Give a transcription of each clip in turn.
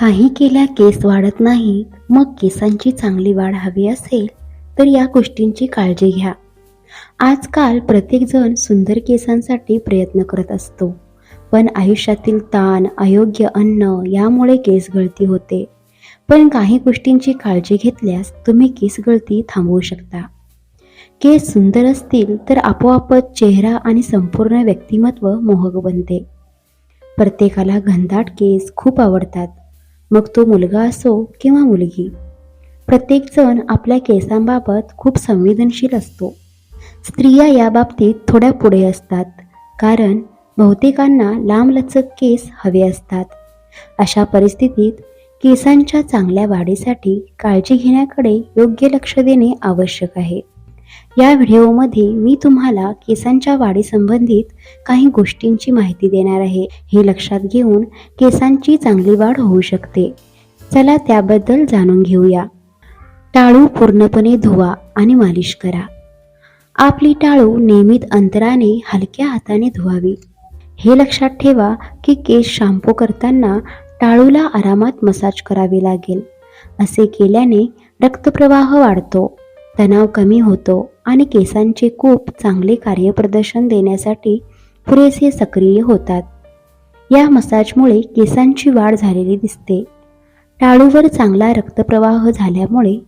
काही केल्या केस वाढत नाही मग केसांची चांगली वाढ हवी असेल तर या गोष्टींची काळजी घ्या. आजकाल प्रत्येकजण सुंदर केसांसाठी प्रयत्न करत असतो. पण आयुष्यातील ताण अयोग्य अन्न यामुळे केस गळती होते. पण काही गोष्टींची काळजी घेतल्यास तुम्ही केस गळती थांबवू शकता. केस सुंदर असतील तर आपोआपच चेहरा आणि संपूर्ण व्यक्तिमत्व मोहक बनते. प्रत्येकाला घनदाट केस खूप आवडतात. मग तो मुलगा असो किंवा मुलगी प्रत्येकजण आपल्या केसांबाबत खूप संवेदनशील असतो. स्त्रिया या बाबतीत थोड्या पुढे असतात कारण बहुतेकांना लांबलचक केस हवे असतात. अशा परिस्थितीत केसांच्या चांगल्या वाढीसाठी काळजी घेण्याकडे योग्य लक्ष देणे आवश्यक आहे. या व्हिडिओमध्ये मी तुम्हाला केसांच्या वाढीसंबंधित काही गोष्टींची माहिती देणार आहे. हे लक्षात घेऊन केसांची चांगली वाढ होऊ शकते. चला त्याबद्दल जाणून घेऊया. टाळू पूर्णपणे धुवा आणि मालिश करा. आपली टाळू नियमित अंतराने हलक्या हाताने धुवावी. हे लक्षात ठेवा की केस शॅम्पू करताना टाळूला आरामात मसाज करावे लागेल. असे केल्याने रक्तप्रवाह वाढतो. तणाव कमी होतो आणि केसांचे खूप चांगले कार्यप्रदर्शन देण्यासाठी पुरेसे सक्रिय होतात. या मसाजमुळे केसांची वाढ झालेली दिसते. टाळूवर चांगला रक्तप्रवाह झाल्यामुळे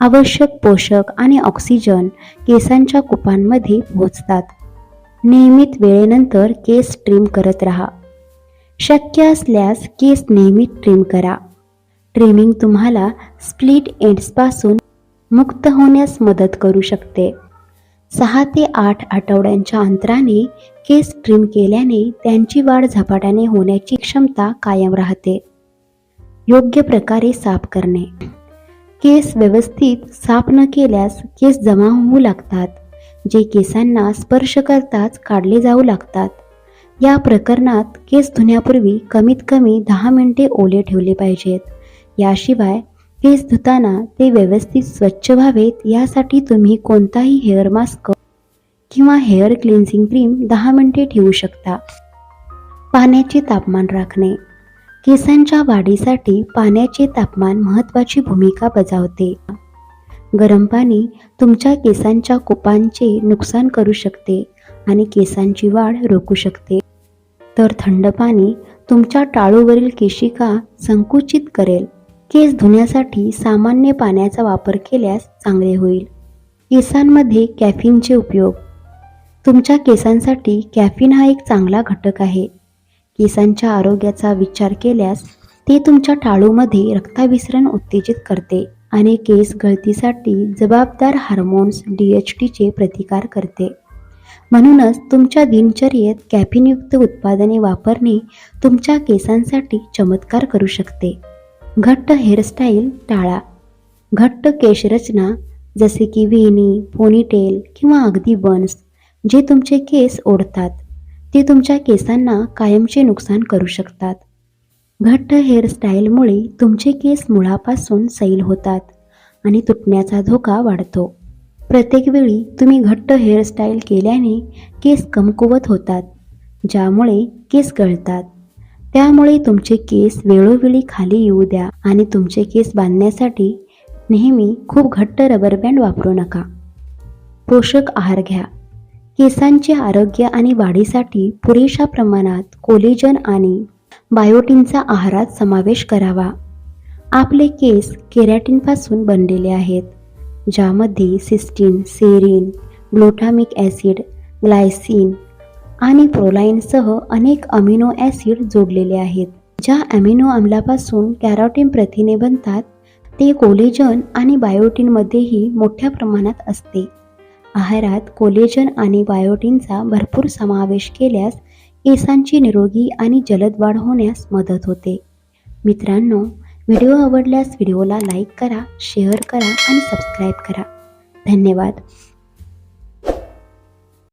आवश्यक पोषक आणि ऑक्सिजन केसांच्या कुपांमध्ये पोहोचतात. नियमित वेळेनंतर केस ट्रिम करत राहा. शक्य असल्यास केस नेहमी ट्रिम करा. ट्रिमिंग तुम्हाला स्प्लिट एंड्सपासून मुक्त होण्यास मदत करू शकते. सहा ते आठ आठवड्यांच्या अंतराने केस ट्रिम केल्याने त्यांची वाढ झपाट्याने होण्याची क्षमता कायम राहते. योग्य प्रकारे साफ करणे. केस व्यवस्थित साफ न केल्यास केस जमा होऊ लागतात जे केसांना स्पर्श करताच काढले जाऊ लागतात. या प्रकरणात केस धुण्यापूर्वी कमीत कमी दहा मिनिटे ओले ठेवले पाहिजेत. याशिवाय केस धुताना ते व्यवस्थित स्वच्छ व्हावेत यासाठी तुम्ही कोणताही हेअर मास्क किंवा हेअर क्लिन्झिंग क्रीम दहा मिनिटे ठेवू शकता. पाण्याचे तापमान राखणे. केसांच्या वाढीसाठी पाण्याचे तापमान महत्त्वाची भूमिका बजावते. गरम पाणी तुमच्या केसांच्या कुपांचे नुकसान करू शकते आणि केसांची वाढ रोखू शकते. तर थंड पाणी तुमच्या टाळूवरील केशिका संकुचित करेल. केस धुण्यासाठी सामान्य पाण्याचा वापर केल्यास चांगले होईल. केसांमध्ये कॅफिनचे उपयोग. तुमच्या केसांसाठी कॅफिन हा एक चांगला घटक आहे. केसांच्या आरोग्याचा विचार केल्यास ते तुमच्या टाळूमध्ये रक्ताभिसरण उत्तेजित करते आणि केस गळतीसाठी जबाबदार हार्मोन्स डी एच टीचे प्रतिकार करते. म्हणूनच तुमच्या दिनचर्येत कॅफिनयुक्त उत्पादने वापरणे तुमच्या केसांसाठी चमत्कार करू शकते. घट्ट हेअरस्टाईल टाळा. घट्ट केशरचना जसे की वेणी पोनीटेल किंवा अगदी बन्स जे तुमचे केस ओढतात. ते तुमच्या केसांना कायमचे नुकसान करू शकतात. घट्ट हेअरस्टाईलमुळे तुमचे केस मुळापासून सैल होतात आणि तुटण्याचा धोका वाढतो. प्रत्येक वेळी तुम्ही घट्ट हेअरस्टाईल केल्याने केस कमकुवत होतात ज्यामुळे केस गळतात. त्यामुळे तुमचे केस वेळोवेळी खाली येऊ द्या आणि तुमचे केस बांधण्यासाठी नेहमी खूप घट्ट रबर बँड वापरू नका. पोषक आहार घ्या. केसांचे आरोग्य आणि वाढीसाठी पुरेशा प्रमाणात कोलेजन आणि बायोटिनचा आहारात समावेश करावा. आपले केस केरॅटिनपासून बनलेले आहेत ज्यामध्ये cysteine serine glutamic acid glycine आणि प्रोलाईनसह अनेक अमिनो ॲसिड जोडलेले आहेत. ज्या अमिनो आम्लापासून कॅरोटीन प्रथिने बनतात ते कोलेजन आणि बायोटीनमध्येही मोठ्या प्रमाणात असते. आहारात कोलेजन आणि बायोटीनचा भरपूर समावेश केल्यास केसांची निरोगी आणि जलद वाढ होण्यास मदत होते. मित्रांनो व्हिडिओ आवडल्यास व्हिडिओला लाईक करा शेअर करा आणि सबस्क्राईब करा. धन्यवाद.